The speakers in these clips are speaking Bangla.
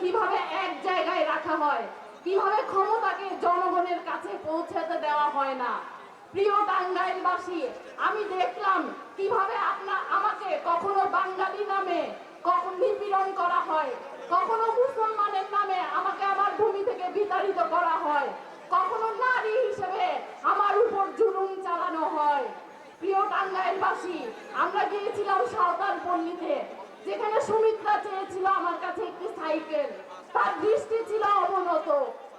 কীভাবে এক জায়গায় রাখা হয়? কীভাবে ক্ষমতাকে জনগণের কাছে পৌঁছাতে দেওয়া হয় না? প্রিয় টাঙ্গাইলবাসী, আমি দেখলাম কীভাবে আপনার, আমাকে কখনো বাঙালি নামে কখন নিপীড়ন করা হয়, কখনো মুসলমানের নামে আমাকে আমার ভূমি থেকে বিতাড়িত করা হয়, কখনো নারী হিসেবে আমার উপর জুলুম চালানো হয়। প্রিয় টাঙ্গাইলবাসী, আমরা গিয়েছিলাম সাঁওতাল পল্লীতে যেখানে সুমিত্রা চেয়েছিল আমার কাছে একটি সাইকেল, তার দৃষ্টি ছিল অবনত।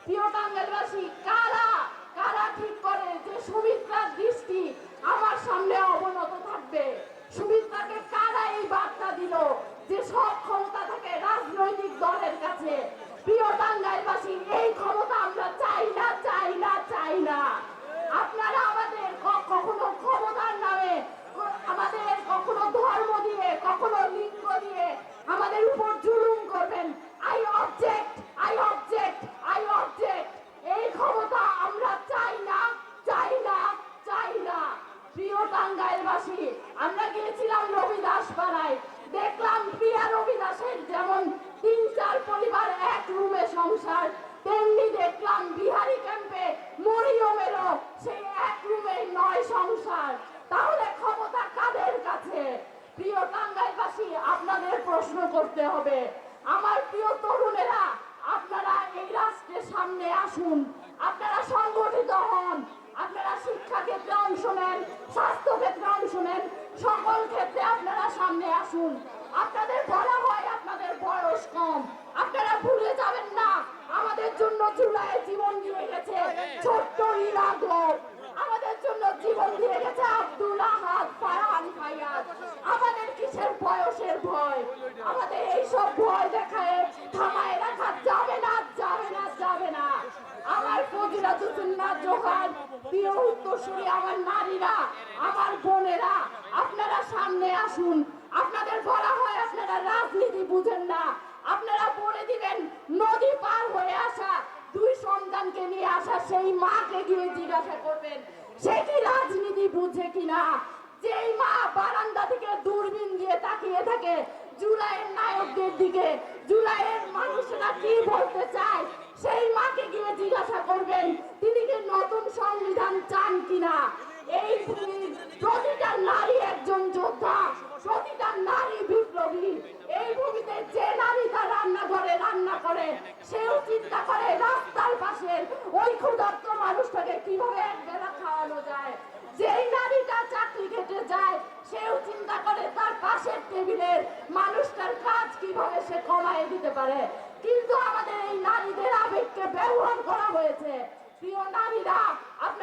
প্রিয় টাঙ্গেলবাসী কারা কারা ঠিক করে যে সুমিত্রার দৃষ্টি আমার সামনে অবনত থাকবে সুমিত্রাকে কারা এই বার্তা দিল যে সব ক্ষমতা থাকে রাজনৈতিক দলের কাছে প্রিয় টাঙ্গাইলবাসী এই ক্ষমতা আমরা চাই না চাই না চাই না আপনারা আমাদের ক- কখনো ক্ষমতার নামে ক- আমাদের কখনো ধর্ম দিয়ে কখনো লিঙ্গ দিয়ে আমাদের উপর জুলুম করবেন I object I object I object এই ক্ষমতা আমরা চাই না চাই না চাই না প্রিয় টাঙ্গাইলবাসী আমরা গিয়েছিলাম রবিদাস পাড়ায়। দেখলাম প্রিয়া রবিদাসের যেমন তিন চার পরিবার এক রুমে সংসার, তেমনি দেখলাম বিহারি ক্যাম্পে মরিয়মেরও সেই এক রুমে নয় সংসার। তাহলে ক্ষমতা কাদের কাছে? প্রিয় টাঙ্গাইলবাসী, আপনাদের প্রশ্ন করতে হবে। আমার প্রিয় তরুণেরা, আপনারা এই রাষ্ট্রের সামনে আসুন। আপনারা সংগঠিত হন। আপনারা শিক্ষা ক্ষেত্রে অংশ নেন, স্বাস্থ্য ক্ষেত্রে অংশ নেন সকল ক্ষেত্রে আপনারা সামনে আসুন। আপনাদের বলা হয় আপনাদের বয়স কম। আপনারা ভুলে যাবেন না, আমাদের জন্য জুলাই জীবন দিয়ে গেছে ছোট্ট ইরাগব আমাদের জন্য জীবন দিয়ে গেছে আব্দুল আহাদ ফারহান ফায়াজ আমাদের কিসের বয়সের ভয়? আমাদের এইসব ভয় দেখায় থামায় রাখা যাবে না যাবে না যাবে না আমার ফজিলাতুন্না জোহার প্রিয় উত্তরসূরি আমার নারীরা, আমার বোনেরা, আপনারা সামনে আসুন। আপনাদের বলা হয় আপনারা রাজনীতি বুঝেন না। আপনারা বলে দিবেন, নদী পার হয়ে আসা দুই সন্তানকে নিয়ে আসা সেই মাকে গিয়ে জিজ্ঞাসা করবেন, সে রাজনীতি বুঝে কিনা? যেই মা বারান্দা থেকে দূরবীন দিয়ে তাকিয়ে থাকে, জুলাইয়ের নায়কদের দিকে, জুলাইয়ের মানুষরা কি বলতে চায়, সেই মাকে গিয়ে জিজ্ঞাসা করবেন সংবিধান চান কিনা? এই ভূমির প্রতিটা নারী একজন যোদ্ধা, প্রতিটা নারী বিপ্লবী। এই ভূমিতে যে নারী তার রান্নাঘরে রান্না করে, সেও চিন্তা করে রাস্তার পাশে ওই ক্ষুধার্ত মানুষটাকে কীভাবে এক বেলা খাওয়ানো যায়। যেই নারীটা চাকরি খেতে যায়, সেও চিন্তা করে তার পাশের টেবিলের মানুষটার কাজ কীভাবে সে কমায় দিতে পারে। কিন্তু আমাদের এই নারীদের আবেগকে ব্যবহার করা হয়েছে। প্রিয় নারীরা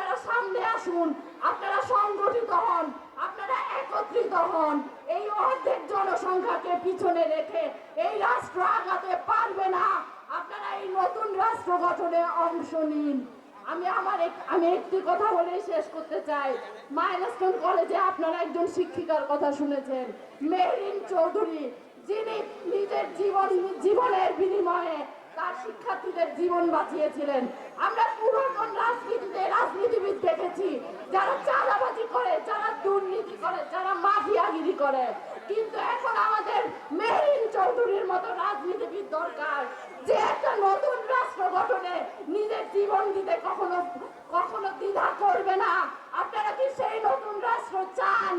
আপনারা সামনে আসুন, আপনারা সংগঠিত হন, আপনারা একত্রিত হন। এই অর্ধেক জনসংখ্যাকে পিছনে রেখে এই রাষ্ট্র আগাতে পারবে না। আপনারা এই নতুন রাষ্ট্র গঠনে অংশ নিন। আমি আমার আমি একটি কথা বলে শেষ করতে চাই। মাইনাস্টন কলেজে আপনারা একজন শিক্ষিকার কথা শুনেছেন, মেহরিন চৌধুরী, যিনি নিজের জীবন জীবনের বিনিময়ে তার শিক্ষার্থীদের জীবন বাঁচিয়েছিলেন? আমরা পুরাতন রাজনীতিতে রাজনীতিবিদ দেখেছি, যারা চাঁদাবাজি করে, যারা দুর্নীতি করে, যারা মাফিয়াগিরি করে। কিন্তু এখন আমাদের মেহরিন চৌধুরীর মতো রাজনীতিবিদ দরকার, যে একটা নতুন রাষ্ট্র গঠনে নিজের জীবন দিতে কখনো কখনো দ্বিধা করবে না। আপনারা কি সেই নতুন রাষ্ট্র চান?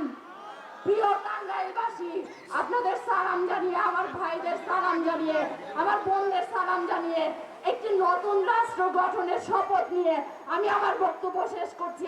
প্রিয় টাঙ্গাইলবাসী, আপনাদের সালাম জানিয়ে আমার ভাইদের সালাম জানিয়ে, আমার বোনদের সালাম জানিয়ে, একটি নতুন রাষ্ট্র গঠনের শপথ নিয়ে আমি আমার বক্তব্য শেষ করছি।